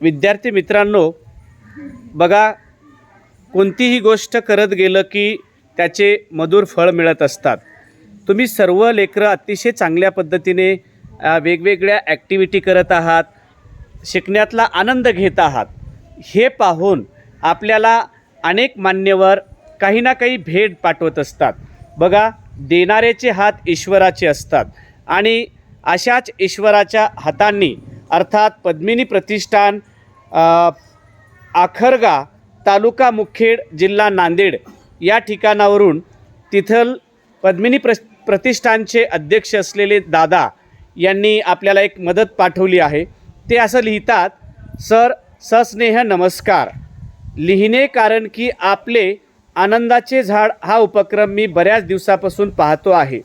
विद्यार्थी मित्रांनो बघा कोणतीही गोष्ट करत गेलं की त्याचे मधुर फळ मिळत असतात. तुम्ही सर्व लेकरं अतिशय चांगल्या पद्धतीने वेगवेगळ्या ॲक्टिव्हिटी करत आहात शिकण्यातला आनंद घेत आहात. हे पाहून आपल्याला अनेक मान्यवर काही ना काही भेट पाठवत असतात. बघा देणाऱ्याचे हात ईश्वराचे असतात आणि अशाच ईश्वराच्या हातांनी अर्थात पद्मिनी प्रतिष्ठान आखरगा तालुका मुखेड जिल्हा नांदेड या ठिकाणावरून तिथल पद्मिनी प्र प्रतिष्ठानचे अध्यक्ष असलेले दादा यांनी आपल्याला एक मदत पाठवली आहे. ते असं लिहितात सर सस्नेह नमस्कार. लिहिणे कारण की आपले आनंदाचे झाड हा उपक्रम मी बऱ्याच दिवसापासून पाहतो आहे.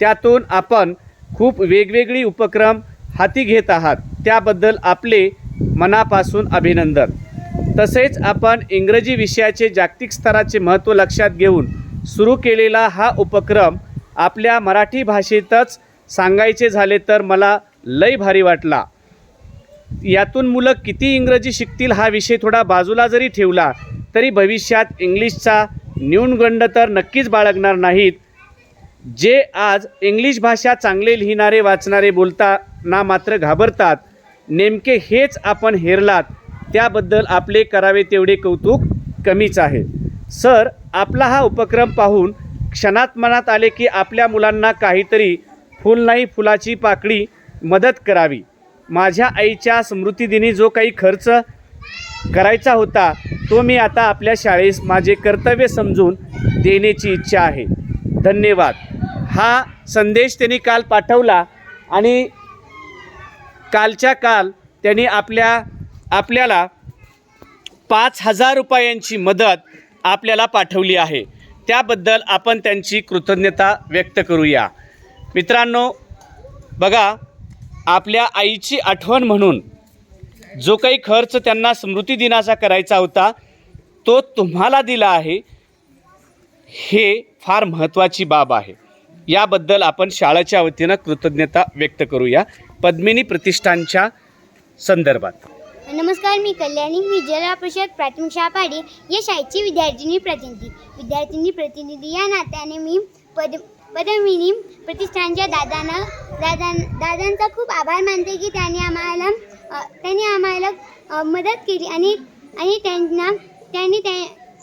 त्यातून आपण खूप वेगवेगळी उपक्रम हाती घेत आहात. त्याबद्दल आपले मनापासून अभिनंदन. तसेच आपण इंग्रजी विषयाचे जागतिक स्तराचे महत्त्व लक्षात घेऊन सुरू केलेला हा उपक्रम आपल्या मराठी भाषेतच सांगायचे झाले तर मला लय भारी वाटला. यातून मुलं किती इंग्रजी शिकतील हा विषय थोडा बाजूला जरी ठेवला तरी भविष्यात इंग्लिशचा न्यूनगंड तर नक्कीच बाळगणार नाहीत. जे आज इंग्लिश भाषा चांगले लिहिणारे वाचणारे बोलताना मात्र घाबरतात. नेमके हेच आपण हेरलात त्याबद्दल आपले करावे तेवढे कौतुक कमीच आहे. सर आपला हा उपक्रम पाहून क्षणात मनात आले की आपल्या मुलांना काहीतरी फुल नाही फुलाची पाकळी मदत करावी. माझ्या आईच्या स्मृतिदिनी जो काही खर्च करायचा होता तो मी आता आपल्या शाळेस माझे कर्तव्य समजून देण्याची इच्छा आहे. धन्यवाद. हा संदेश त्यांनी काल पाठवला आणि कालच्या काल त्यांनी आपल्या आपल्याला पाच हजार रुपयांची मदत आपल्याला पाठवली आहे. त्याबद्दल आपण त्यांची कृतज्ञता व्यक्त करूया. मित्रांनो बघा आपल्या आईची आठवण म्हणून जो काही खर्च त्यांना स्मृती दिनाचा करायचा होता तो तुम्हाला दिला आहे हे फार महत्त्वाची बाब आहे. याबद्दल आपण शाळेच्या वतीनं कृतज्ञता व्यक्त करूया. पद्मिनी प्रतिष्ठानच्या संदर्भात. नमस्कार मी कल्याणी मी जिल्हा परिषद प्राथमिक शाळा पाडी या शाळेची विद्यार्थिनी प्रतिनिधी. विद्यार्थिनी प्रतिनिधी या नात्याने मी पद पदमिनी प्रतिष्ठानच्या दादांना दादां दादांचा खूप आभार मानते की त्यांनी आम्हाला त्यांनी आम्हाला मदत केली आणि आणि त्यांना त्यांनी त्या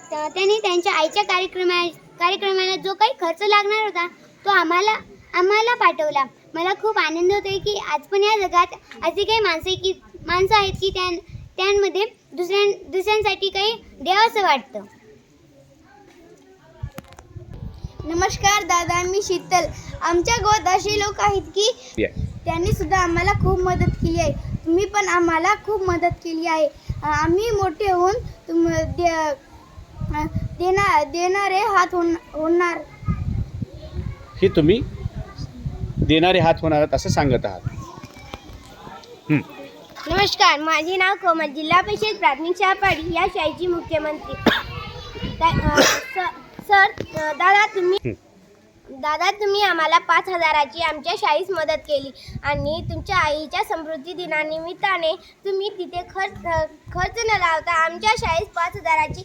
त्या- त्यांनी त्यांच्या आईच्या कार्यक्रमा कार्यक्रमाला जो काही खर्च लागणार होता तो आम्हाला आम्हाला पाठवला. मला खूप आनंद होतोय की आज पण या जगात अशी काही माणसे की माणसं आहेत की त्यां त्यांमध्ये दुसऱ्यां दुसऱ्यांसाठी काही द्यावं असं वाटतं. नमस्कार दादा. मी शीतल. आमच्या गावात असे लोक आहेत की त्यांनी सुद्धा आम्हाला खूप मदत केली आहे. तुम्ही पण आम्हाला खूप मदत केली आहे. आम्ही मोठे होऊन तुम दे देणार देणारे हात होण होणार. हे तुम्ही? देणारे हात होणार आहेत असं सांगत आहात. नमस्कार माझे नाव कोमल जिल्हा परिषद प्राथमिक शाळा पाडी या शाळेची मुख्यमंत्री सर दादा तुम्ही. दादा तुम्ही आम्हाला पाच हजाराची आमच्या शाळेस मदत केली आणि तुमच्या आईच्या समृद्धी दिनानिमित्ताने तुम्ही तिथे खर्च खर्च न लावता आमच्या शाळेस पाच हजाराची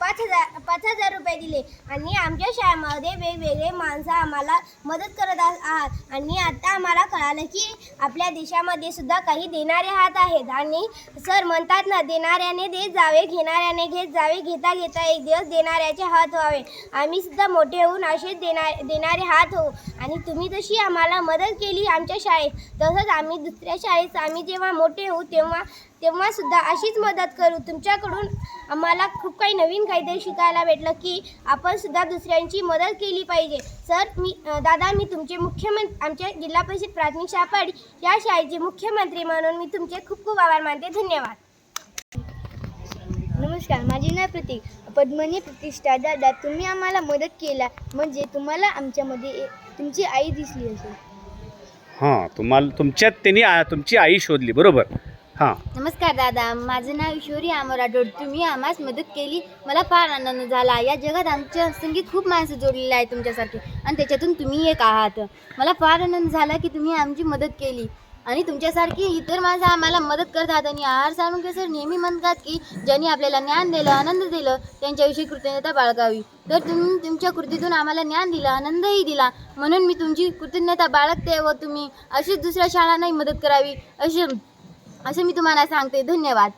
पाच हजार पाच हजार रुपये दिले. आणि आमच्या शाळेमध्ये वेगवेगळे माणसं आम्हाला मदत करत आहात आणि आता आम्हाला कळालं की आपल्या देशामध्ये सुद्धा काही देणारे हात आहेत. आणि सर म्हणतात ना देणाऱ्याने देत जावे घेणाऱ्याने घेत जावे घेता घेता एक दिवस देणाऱ्याचे हात व्हावे. आम्ही सुद्धा मोठे होऊन असेच देणार देणारे हात हो. आणि तुम्ही जशी आम्हाला मदत केली आमच्या शाळेत तसंच आम्ही दुसऱ्या शाळेत आम्ही जेव्हा मोठे होऊ तेव्हा तेव्हासुद्धा अशीच मदत करू. तुमच्याकडून आम्हाला खूप काही नवीन काहीतरी शिकायला भेटलं की आपणसुद्धा दुसऱ्यांची मदत केली पाहिजे. सर मी दादा मी तुमचे मुख्यमंत्री आमच्या जिल्हा परिषद प्राथमिक शापाडी या शाळेचे मुख्यमंत्री म्हणून मी तुमचे खूप खूप आभार मानते. धन्यवाद. नमस्कार माझे नाव प्रतीक. पद्मनी प्रतिष्ठा. दादा तुम्ही आम्हाला मदत केला. म्हणजे तुम्हाला आमच्यामध्ये तुमची आई दिसली असेल. हां तुम्हाला तुमच्यात त्यांनी आ- तुमची आई शोधली बरोबर? हां. नमस्कार दादा. माझं नाव ईश्वरी आमराडोड तुम्ही आम्हास मदत केली. मला फार आनंद झाला. या जगात आमच्या संगीत खूप माणसं जोडलेली आहे तुमच्यासारखे. आणि त्याच्यातून तुम्ही एक आहात. मला फार आनंद झाला की तुम्ही आमची मदत केली. आणि तुमच्यासारखी इतर माणसं आम्हाला मदत करतात आणि आहार साळुंके सर नेहमी म्हणतात की ज्यांनी आपल्याला ज्ञान दिलं आनंद दिलं त्यांच्याविषयी कृतज्ञता बाळगावी. तर तुम्ही तुमच्या कृतीतून आम्हाला ज्ञान दिलं आनंदही दिला. म्हणून मी तुमची कृतज्ञता बाळगते व तुम्ही अशीच दुसऱ्या शाळांनाही मदत करावी. असे असं मी तुम्हाला सांगते. धन्यवाद.